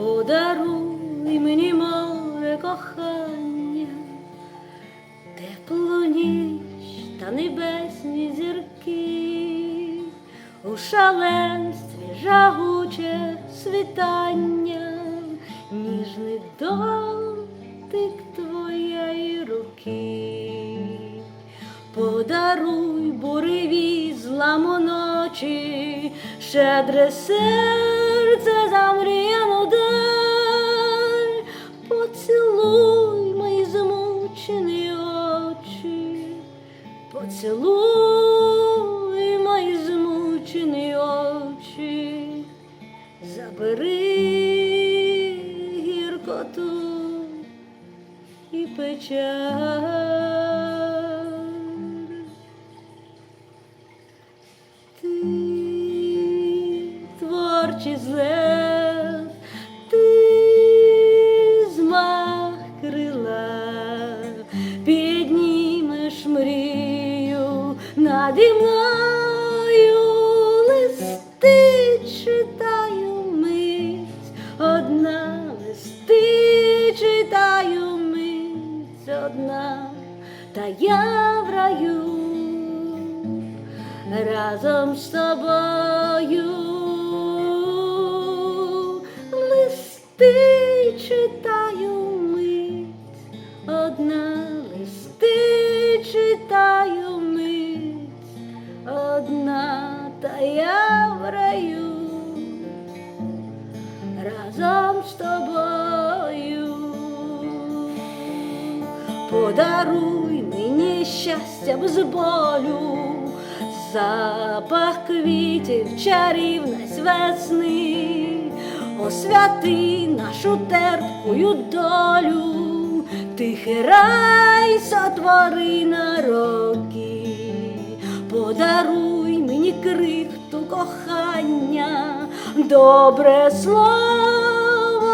подаруй мені море кохання, теплу ніч та небесні зірки, у шаленстві жагуче світання, ніжний дотик твоєї руки. Подаруй буреві зламу ночі, щедре серце замріяну дай, поцілуй мої змучені очі, поцілуй мої змучені очі, забери гіркоту і печаль. Ти творчий злев, наді мною листи читаю мить, одна листи читаю мить, одна, та я в раю. Разом з тобою листи читаю мить, одна листи одна та я в раю. Разом з тобою. Подаруй мені щастя без болю, запах квітів, чарівність весни, освяти нашу терпкую долю, тихий рай сотвори на роки, подаруй мені крихту кохання, добре слово,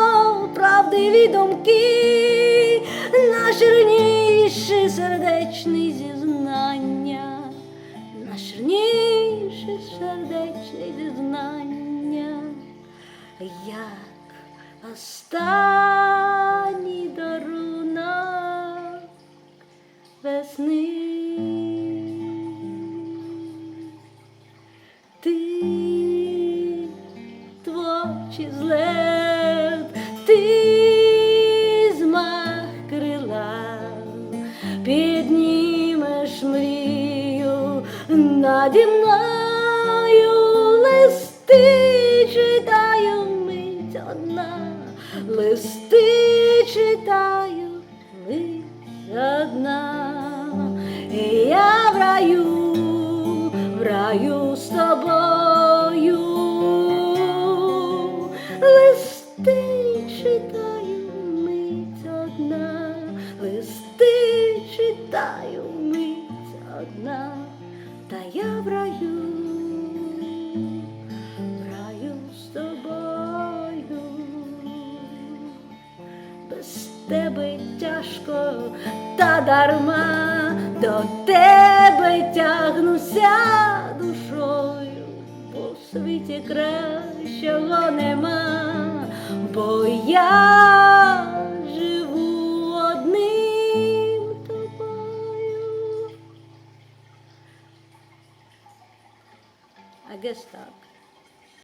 правдиві думки, найширніше сердечне зізнання, найширніше сердечне зізнання, як останній творчий злет, ти змах крила, піднімеш мрію наді мною листи читаю мить одна, листи читаю мить одна, і я в раю, в раю з тобою, читаю мить одна, та я в раю, в з тобою, без тебе тяжко та дарма, до тебе тягнуся душою, в світі кращого нема, бо я తగ్గిస్తా